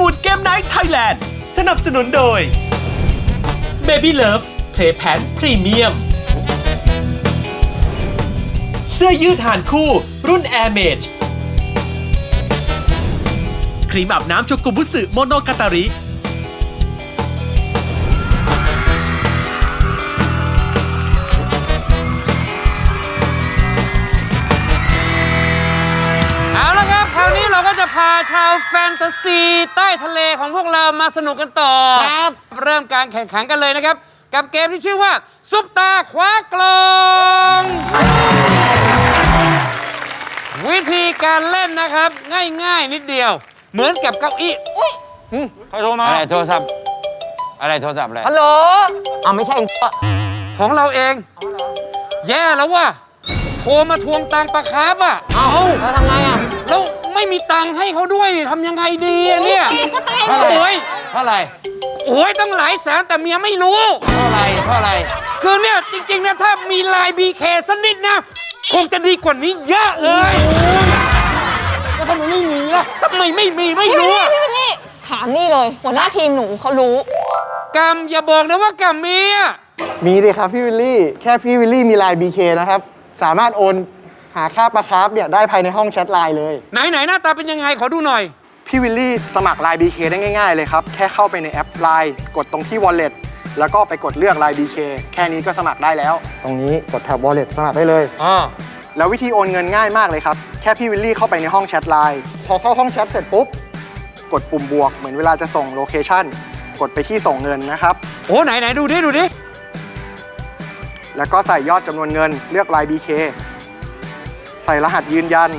วูดเกมไนท์ไทยแลนด์สนับสนุนโดย Baby Love Play p a n Premium เสื้อยืดหานคู่ รุ่น Air Mage ครีมอาบน้ำโชกุบุสึโมโนกาตาริาก็จะพาชาวแฟนตาซี ใต้ทะเลของพวกเรามาสนุกกันต่อครับ เริ่มการแข่งขันกันเลยนะครับ กับเกมที่ชื่อว่า ซุปตาคว้ากลองวิธีการเล่นนะครับ ง่ายๆนิดเดียว เหมือนกับเก้าอี้ใครโทรมา อะไรโทรศัพท์ อะไรโทรศัพท์อะไรฮัลโหลอ้าวไม่ใช่ของเราเอง แย่แล้วว่ะโทรมาทวงตังค์ปลาคาร์ฟอะ เอ้าแล้วทำไงอะ แล้ว ไม่มีตังค์ให้เขาด้วยทำยังไงดีอะเนี่ยก็ตายโอ้ยเท่าไหร่โอ้ยต้องหลายแสนแต่เมียไม่รู้ เท่าไหร่เท่าไหร่คือเนี่ยจริงๆนะถ้ามีลายบีเคสักนิดนะ คงจะดีกว่านี้เยอะเลยแล้วทำไมไม่มีล่ะทำไมไม่มีไม่พี่วิลรู้ลี่อะพี่วิลลี่ถามนี่เลยหัวหน้าทีมหนูเขารู้ กรรมอย่าบอกนะว่ากรรมมีอะมีเลยครับพี่วิลลี่ แค่พี่วิลลี่มีไลน์ BK นะครับ สามารถโอน หาค่าปลาคาร์ฟเนี่ยได้ภายในห้องแชทไลน์เลย ไหนไหนหน้าตาเป็นยังไงขอดูหน่อย พี่วิลลี่สมัครไลน์ BK ได้ง่ายๆเลยครับ แค่เข้าไปในแอปไลน์กดตรงที่ Wallet แล้วก็ไปกดเลือกไลน์ BK แค่นี้ก็สมัครได้แล้ว ตรงนี้กดแท็บ Wallet สมัครได้เลยอ๋อแล้ววิธีโอนเงินง่ายมากเลยครับ แค่พี่วิลลี่เข้าไปในห้องแชทไลน์พอเข้าห้องแชทเสร็จปุ๊บ กดปุ่มบวกเหมือนเวลาจะส่งโลเคชั่นกดไปที่ส่งเงินนะครับ โอ้ไหนไหนดูดิดูดิแล้วก็ใส่ยอดจำนวนเงินเลือกลาย BK ใส่รหัสยืนยัน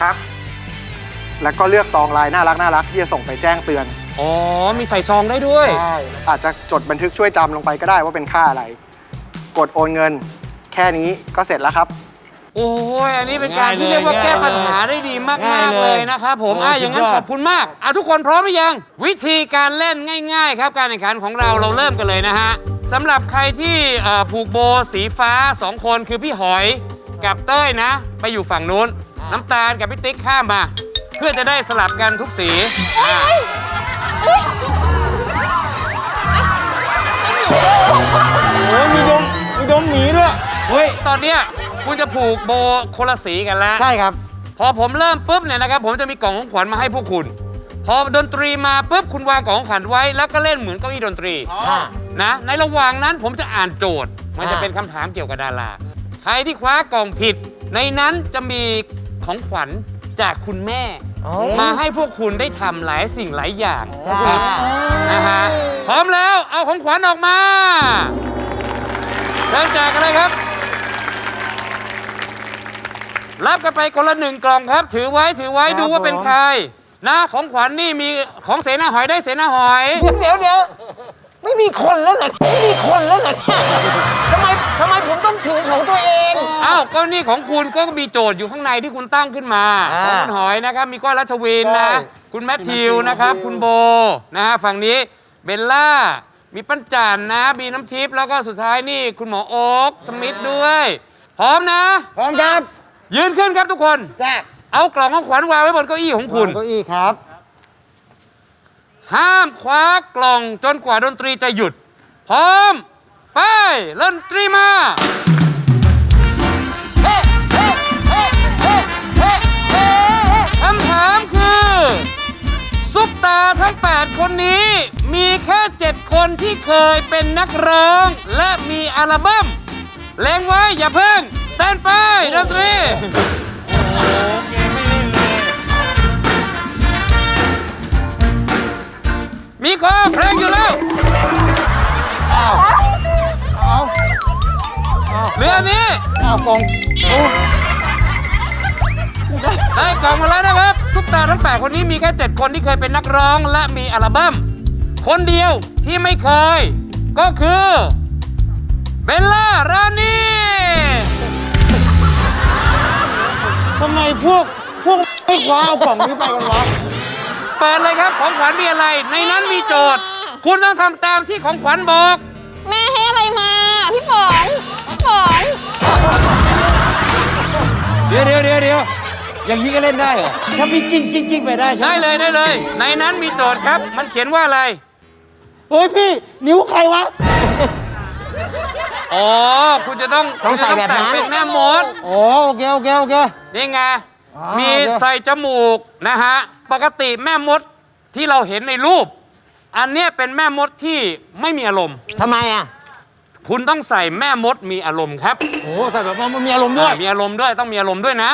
ครับ แล้วก็เลือกซองลายน่ารักน่ารักที่จะส่งไปแจ้งเตือนอ๋อ มีใส่ซองได้ด้วยอาจจะจดบันทึกช่วยจำลงไปก็ได้ว่าเป็นค่าอะไร กดโอนเงิน แค่นี้ก็เสร็จแล้วครับ โอ้ยอันนี้เป็นการที่ง่ายเลยเรียกว่าแก้ง่ายเลยปัญหาได้ดีมากง่ายๆเลยเลยนะครับผมโอ้อะอย่างนั้นสุดยอดขอบคุณมากอะทุกคนพร้อมหรือยัง วิธีการเล่นง่าย ๆ ครับการแข่งขันของเราเราเริ่มกันเลยนะฮะสำหรับใครที่เอ่อผูกโบสีฟ้า 2 คนคือพี่หอย กับเต้ยนะ ไปอยู่ฝั่งนู้น น้ำตาลกับพี่ติ๊กข้ามมา เพื่อจะได้สลับกันทุกสีอะโอ้ยมีดมมีดมหมีด้วย เฮ้ย ตอนเนี้ยคุณจะผูกโบคนละสีกันแล้ว ใช่ครับ พอผมเริ่มปุ๊บเนี่ยนะครับผมจะมีกล่องของขวัญมาให้พวกคุณ พอดนตรีมาปุ๊บคุณวางกล่องของขวัญไว้ แล้วก็เล่นเหมือนเก้าอี้ดนตรีนะในระหว่างนั้นผมจะอ่านโจทย์ มันจะอ่าเป็นคำถามเกี่ยวกับดารา ใครที่คว้ากล่องผิด ในนั้นจะมีของขวัญจากคุณแม่ มาให้พวกคุณได้ทำหลายสิ่งหลายอย่างนะฮะพร้อมแล้วเอาของขวัญออกมาเริ่มจากอะไรครับ รับกันไปคนละหนึ่งกล่องครับ ถือไว้ถือไว้ครับดูว่าเป็นผมใครนะของขวัญนี่มีของเสนาหอยได้เสนาหอย เดี๋ยวเดี๋ยวเดี๋ยวไม่มีคนแล้วเหรอไม่มีคนแล้วเหรอเนี่ย ทำไมทำไมผมต้องถือของตัวเอง อ้าวก็นี่ของคุณก็มีโจทย์อยู่ข้างในที่คุณตั้งขึ้นมาอ่าของคุณหอยนะครับ มีก้อยรัชวินนะคุณแมทธิวนะครับ คุณโบนะฮะฝั่งนี้เบลล่า มีปั้นจันนะมีน้ำทิพย์แล้วก็สุดท้ายนี่คุณหมอโอ๊กสมิธด้วย พร้อมนะ พร้อมครับยืนขึ้นครับทุกคน จ้าเอากล่องของขวัญวางไว้บนเก้าอี้ของคุณ เก้าอี้ครับ ห้ามคว้ากล่องจนกว่าดนตรีจะหยุด พร้อม ไปดนตรีมาคำถามคือ ซุปตาทั้ง 8 คนนี้ มีแค่ 7 คนที่เคยเป็นนักร้อง และมีอัลบั้มเล็งไว้อย่าเพิ่งเต้นไปดนตรีมีคอเพลงอยู่แล้ว อ้าว เหลืออันนี้เอากล่องโอ้ได้กล่องมาแล้วนะครับซุปตาทั้ง8คนนี้มีแค่ 7 คนที่เคยเป็นนักร้องและมีอัลบั้มคนเดียวที่ไม่เคย ก็คือเบลล่ารานีทำไมพวกพวกไม่คว้าเอากล่องนี้ไปกันวะเปิดเลยครับของขวัญมีอะไร ในนั้นมีโจทย์ คุณต้องทำตามที่ของขวัญบอก แม่ให้อะไรมา พี่ฝน พี่ฝนเดี๋ยวเดี๋ยวเดี๋ยวเดี๋ยวอย่างนี้ก็เล่นได้เหรอ ถ้าพี่กิ้งกิ้งกิ้งไปได้ใช่ไหมได้เลยได้เลย ในนั้นมีโจทย์ครับ มันเขียนว่าอะไร เฮ้ยพี่ นิ้วใครวะ อ๋อ คุณจะต้องต้องใส่แบบนั้น คุณจะต้องแต่งเป็นแม่มด โอ้โอเคโอเคโอเค นี่ไง อ๋อมีโอเค ใส่จมูกนะฮะ ปกติแม่มดที่เราเห็นในรูป อันเนี้ยเป็นแม่มดที่ไม่มีอารมณ์ ทำไมอะ คุณต้องใส่แม่มดมีอารมณ์ครับโอ้ใส่แบบว่ามันมีอารมณ์ด้วย อ่ามีอารมณ์ด้วยต้องมีอารมณ์ด้วยนะ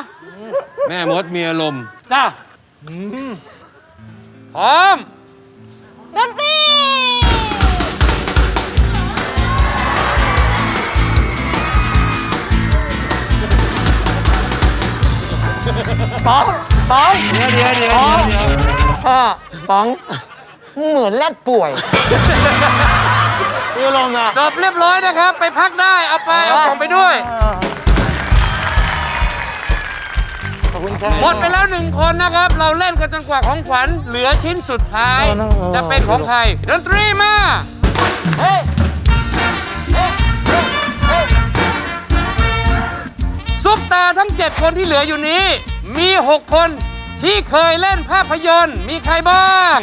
แม่มดมีอารมณ์จ้าพร้อม ดนตรีป๋องป๋องเดี๋ยวเดี๋ยวเดี๋ยวป๋องเดี๋ยวพ่อป๋อง เหมือนแรดป่วย เดี๋ยวลองนะจบเรียบร้อยนะครับ ไปพักได้ เอาไป เอาของไปด้วย ขอบคุณครับ หมดไปแล้วหนึ่งคนนะครับ เราเล่นกันจนกว่าของขวัญเหลือชิ้นสุดท้ายเออเออจะเป็นของใครดนตรีมา เฮ้ยซุปตาทั้ง 7 คนที่เหลืออยู่นี้ มี 6 คนที่เคยเล่นภาพยนตร์ มีใครบ้าง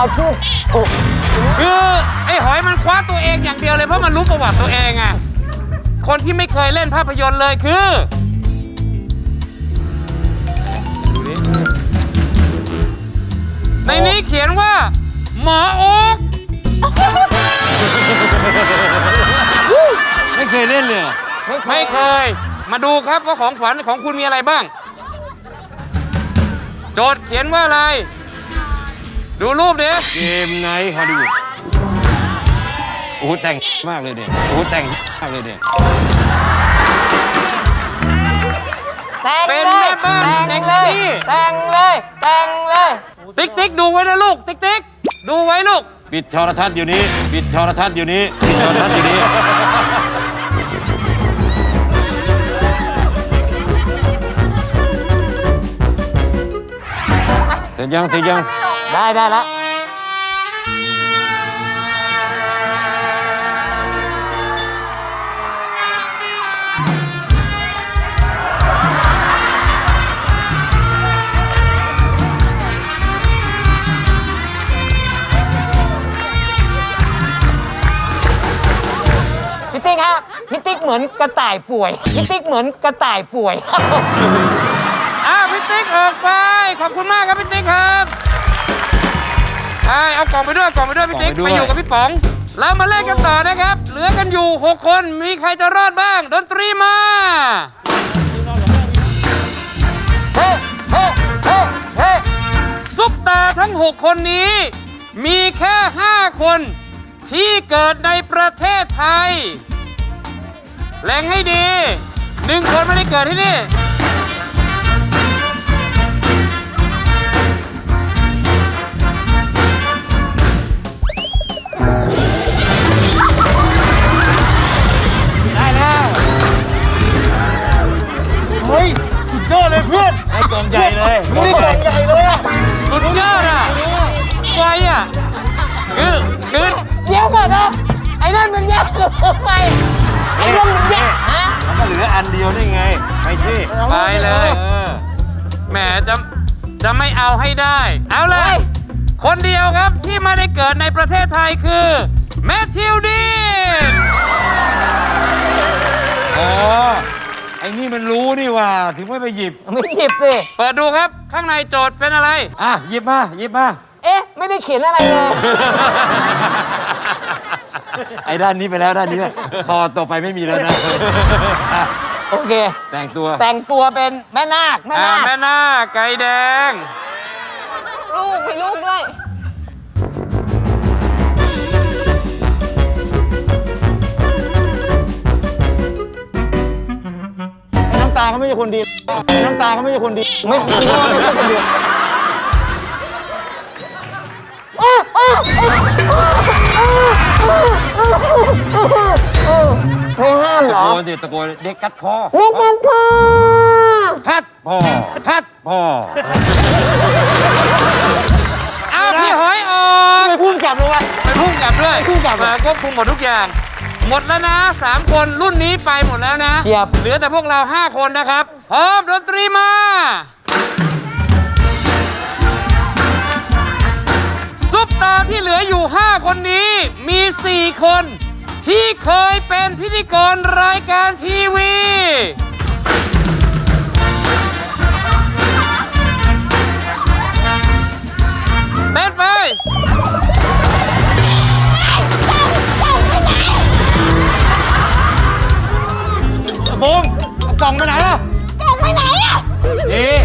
เอาชื่อโอ้คือไอ้หอยมันคว้าตัวเองอย่างเดียวเลยเพราะมันรู้ประวัติตัวเองอะคนที่ไม่เคยเล่นภาพยนตร์เลยคือในนี้เขียนว่าหมอโอ๊กไม่เคยเล่นเลยเหรอไม่เคย มาดูครับว่าของขวัญของคุณมีอะไรบ้าง โจทย์เขียนว่าอะไร ดูรูปดิเกมไนท์ฮอลลีวูดโอ้โหแต่งมากเลยเนี่ยโอ้โหแต่งมากเลยเนี่ยแต่งเป็นเลยแม่บ้านเซ็กซี่แต่งเลยแต่งเลยติ๊กติ๊กดูไว้นะลูก ติ๊กติ๊กดูไว้ลูก ปิดโทรทัศน์อยู่นี้ปิดโทรทัศน์อยู่นี้ปิดโทรทัศน์อยู่นี้เสร็จยังเสร็จยัง ได้ได้แล้วพี่ติ๊กฮะพี่ติ๊กเหมือนกระต่ายป่วยพี่ติ๊กเหมือนกระต่ายป่วย อ้าวพี่ติ๊กออกไป ขอบคุณมากครับพี่ติ๊กครับ ไปเอากล่องไปด้วยเอากล่องไปด้วยพี่ติ๊กกล่องไปไปด้วย อยู่กับพี่ป๋อง แล้วมาเล่นกันต่อนะครับ เหลือกันอยู่ 6 คนมีใครจะรอดบ้าง ดนตรีมาเฮ้เฮ้เฮ้เฮ้ซุปตาทั้ง 6 คนนี้ มีแค่ 5 คน ที่เกิดในประเทศไทย แรงให้ดีหนึ่งคนไม่ได้เกิดที่นี่ กล่องใหญ่เลยนี่กล่องใหญ่เลยอะสุดยอดอะไวอะคือคือเดี๋ยวก่อนนะไอ้นั่นมันแยกเกินไปไอ้นั่นมันแยกฮะมันก็เหลืออันเดียวได้ไง ไปที่ไปเลยเออแหมจะจะไม่เอาให้ได้ เอาเลย คนเดียวครับที่ไม่ได้เกิดในประเทศไทยคือแมทธิวดีนอ๋อ ไอ้นี่มันรู้นี่หว่า ถึงไม่ไปหยิบ ไม่หยิบสิ เปิดดูครับข้างในโจทย์เป็นอะไร อะ หยิบมา หยิบมา เอ๊ะ ไม่ได้เขียนอะไรเลย ไอ้ด้านนี้ไปแล้วด้านนี้ไปคอต่อไปไม่มีแล้วนะอะโอเค แต่งตัว แต่งตัวเป็นแม่นาค แม่อ่านาค แม่นาคไก่แดง ลูกมีลูกด้วย ตาเขาไม่ใช่คนดีไอ้น้ำตาเขาไม่ใช่คนดี ไม่คิดว่าไม่ใช่คนเดียวไม่ห้ามเหรตะอ โกนสิตะโกนเด็กกัดคอเรียกกันพ่อคัดพอคัดพอเอาพี่หอยออกไปพุ่มกลับเลยวะ ไปพุ่งกลับด้วยไปพุ่งกลับ มาควบคุมหมดทุกอย่าง หมดแล้วนะสามคนรุ่นนี้ไปหมดแล้วนะ เชียบ เหลือแต่พวกเรา 5 คนนะครับ พร้อมดนตรีมา ซุปตาที่เหลืออยู่ 5 คนนี้มี 4 คน ที่เคยเป็นพิธีกรรายการทีวี เต้นไป บูมเอากล่องไปไหนล่ะกล่องไปไหนอะนี่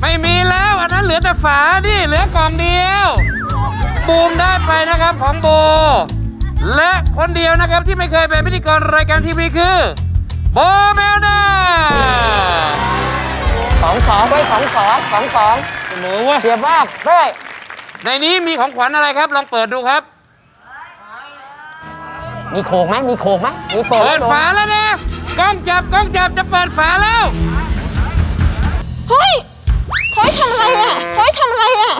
ไม่มีแล้วอันนั้นเหลือแต่ฝาดิเหลือกล่องเดียว บูมได้ไปนะครับของโบ และคนเดียวนะครับที่ไม่เคยเป็นพิธีกรรายการทีวีคือ โบเมลดาสองสองไว้สองสองสองสองเสมอเว้ยเชียบมากเต้ยในนี้มีของขวัญอะไรครับ ลองเปิดดูครับ มีโขกไหมมีโขกไหมมีเปิดไหมเปิดฝาแล้วนะ กล้องจับกล้องจับจะเปิดฝาแล้ว เฮ้ยเขาให้ทำอะไรอะเขาให้ทำอะไรอะ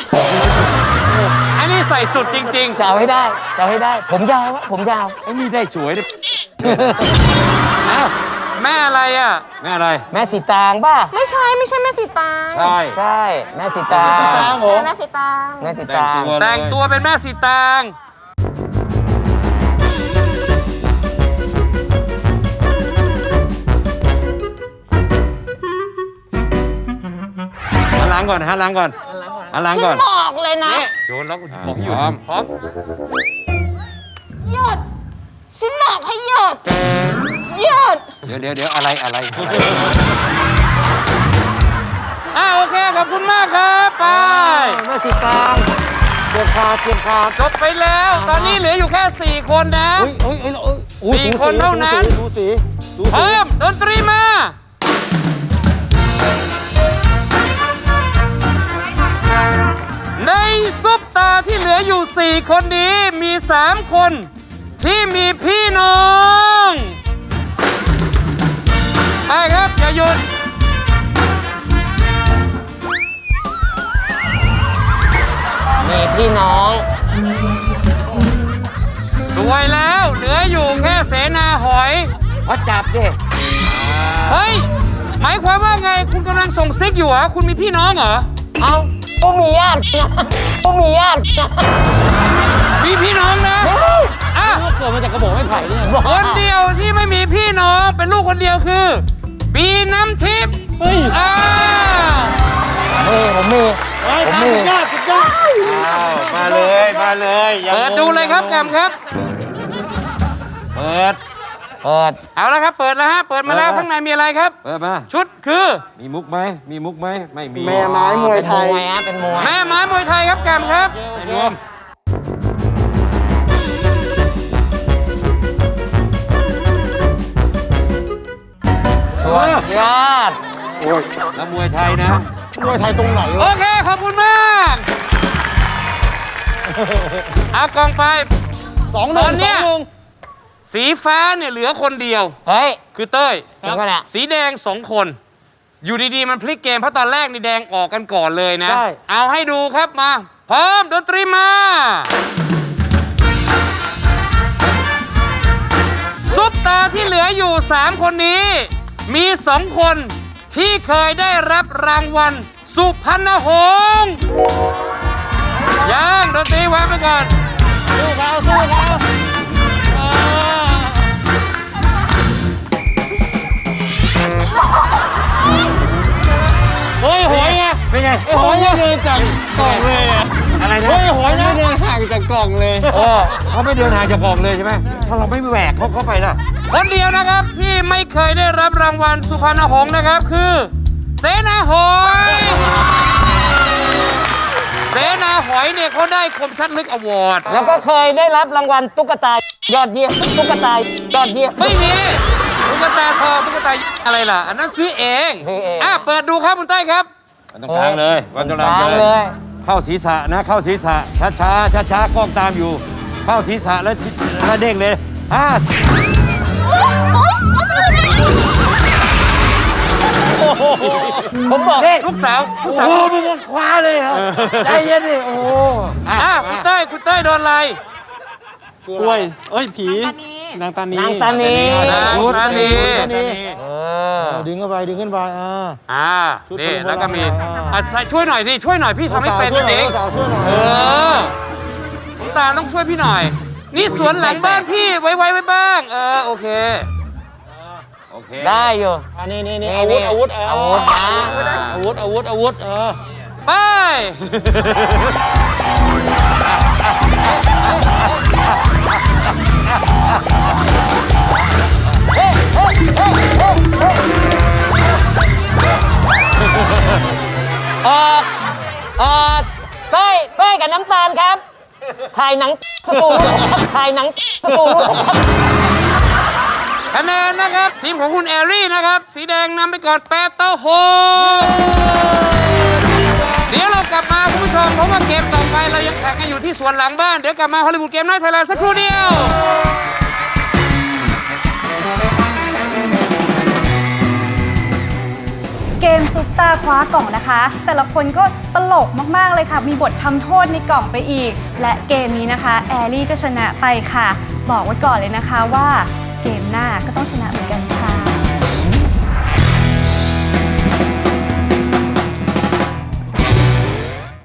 อันนี้ใส่สุดจริงจะเอาให้ได้จะเอาให้ได้ ผมยาวอะผมยาวไอ้นี่ได้สวยเลยๆอ้าวแม่อะไรอะ แม่อะไรแม่สีตางป่ะไม่ใช่ไม่ใช่แม่สีตางใช่ใช่แม่สีตางตามผมแม่สีตางแม่สีแต่งตางตัวเลยแต่งตัวเป็นแม่สีตาง หันหลังก่อนหันหลังก่อนหันหลังฉัก่อนนบอกเลยนะ โยนแล้วบอกหยุพดร้อมพร้อมหยุด ฉันบอกให้หยุด หยุด เดี๋ยวเดี๋ยวเดี๋ยวอะไรอะไรอะไรอ่าโอเคขอบคุณมากครับไปแม่สีตางเสียบขาดเสียบขาดจบไปแล้ว ตอนนี้เหลืออยู่แค่4คนนะเฮ้ยเฮ้ยเฮ้ยเฮ้ยโอ้ยสี่สูคนเท่านั้น สูสีสูพสีร้อมดนตรีมา ในซุปตาที่เหลืออยู่ 4 คนนี้มี 3 คน ที่มีพี่น้องไปครับ อย่าหยุด มีพี่น้อง สวยแล้วเหลืออยู่แค่เสนาหอยพอจับดิเฮ้ย หมายความว่าไงคุณกำลังส่งซิกอยู่เหรอ คุณมีพี่น้องเหรอ เอา ต้องมีญาติต้องมีญาติมีพี่น้องนะอะเกิดมาจากกระบอกไม้ไผ่เนี่ยคนเดียวที่ไม่มีพี่น้องเป็นลูกคนเดียวคือ บีน้ำทิพย์เฮ้ยอ่ามีผมมีเฮ้ยตามสุดยอดสุดยอดอ้าวมาเลยมาเลยยังเปิดดูเลยครับแกมครับ เปิด เปิด เอาละครับ เปิดแล้วฮะ เปิดมาแล้ว เออ ข้างในมีอะไรครับ เปิดมา ชุดคือ มีมุกไหม มีมุกไหม ไม่มีแม่ไม้มวยไทย เป็นมวยฮะเป็นมวยแม่ไม้มวยไทยครับแกมครับไม่รวมสวยยอด แล้วมวยไทยนะ มวยไทยตรงไหนโอวะเค ขอบคุณมากเอากล่องไป สองหนึ่ตองนเนี้สอยงหนึ่ง สีฟ้าเนี่ยเหลือคนเดียว เฮ้ย คือเต้ยจริงปะเนี่ย สีแดงสองคน อยู่ดีๆ มันพลิกเกมเพราะตอนแรกนี่แดงออกกันก่อนเลยนะ ได้ เอาให้ดูครับมา พร้อมดนตรีมา ซุปตาที่เหลืออยู่ 3 คนนี้ มี 2 คนที่เคยได้รับรางวัล สุพรรณหงษ์ยังดนตรีวางไปก่อน สู้เขาสู้เขา เฮ้ยหอยไงเป็นไงไอ้หอยเนี่ยเดินจากกล่องเลยอะอะไรนะเฮ้ยหอยนะเดินห่างจากกล่องเลยเออเขาไม่เดินห่างจากกล่องเลยใช่ไหมถ้าเราไม่แหวกเขาเข้าไปล่ะ คนเดียวนะครับที่ไม่เคยได้รับรางวัลสุพรรณหงษ์นะครับคือ เสนาหอย เสนาหอยเนี่ยเขาได้คมชัดลึกอวอร์ดแล้วก็เคยได้รับรางวัลตุ๊กตายอดเยี่ยมตุ๊กตายอดเยี่ยมไม่มี ตุ๊กตาทองตุ๊กตาอะไรล่ะ อันนั้นซื้อเองซื้อเอง อะเปิดดูครับคุณใต้ครับวันตรงกลางเลยวันตรงกลางทางเลเลยยเข้าศีรษะนะเข้าศีรษะช้าช้าช้าช้าๆกล้องตามอยู่ เข้าศีรษะแล้วแล้วเด้งเลยห้าโอ๊ยโอ๊ยโอ๊ยผมบอกลูกสาวลูกสาวโอ้มึงก็คว้าเลยเหรอใจเย็นดิโอ้โหอะคุณเต้ยคุณเต้ยโดนอะไรกล้วย เอ้ยผีนางตานีนางตานี นางพุทธตานีตานี เออดึงเข้าไปดึงขึ้นไปอ่า อ่าชุดนี่คนโบราณแล้วก็มีอ่าอะใส่ช่วยหน่อยดิช่วยหน่อยพี่ทำให้เป็นช่วยหน่เออยงสาวช่วยหน่อยเออน้ำตาลต้องช่วยพี่หน่อย นี่สวนหลังบ้านพี่ไว้ไว้ไว้บ้าง เออโอเค โอเคได้อยู่ อันนี้นี่นี่นี่อาวุธนี่อาวุธเอออาวุธนะ อาวุธอาวุธอาวุธเออไป เออเออเต้ยเต้ยกับน้ำตาลครับ ถ่ายหนังสตูถ่ายหนังสตูครับคะแนนนะครับ ทีมของคุณแอรี่นะครับ สีแดงนำไปก่อนแปดต่อหกเดี๋ยวเรากลับมาคุณผู้ชมเพราะว่าเกมต่อไปเรายังแข่งกันอยู่ที่สวนหลังบ้าน เดี๋ยวกลับมาฮอลลีวูดเกมไนท์ไทยแลนด์สักครู่เดียว เกมซุปตาคว้ากล่องนะคะ แต่ละคนก็ตลกมากๆเลยค่ะ มีบททำโทษในกล่องไปอีก และเกมนี้นะคะ แอรี่ก็ชนะไปค่ะ บอกไว้ก่อนเลยนะคะว่าเกมหน้าก็ต้องชนะเหมือนกัน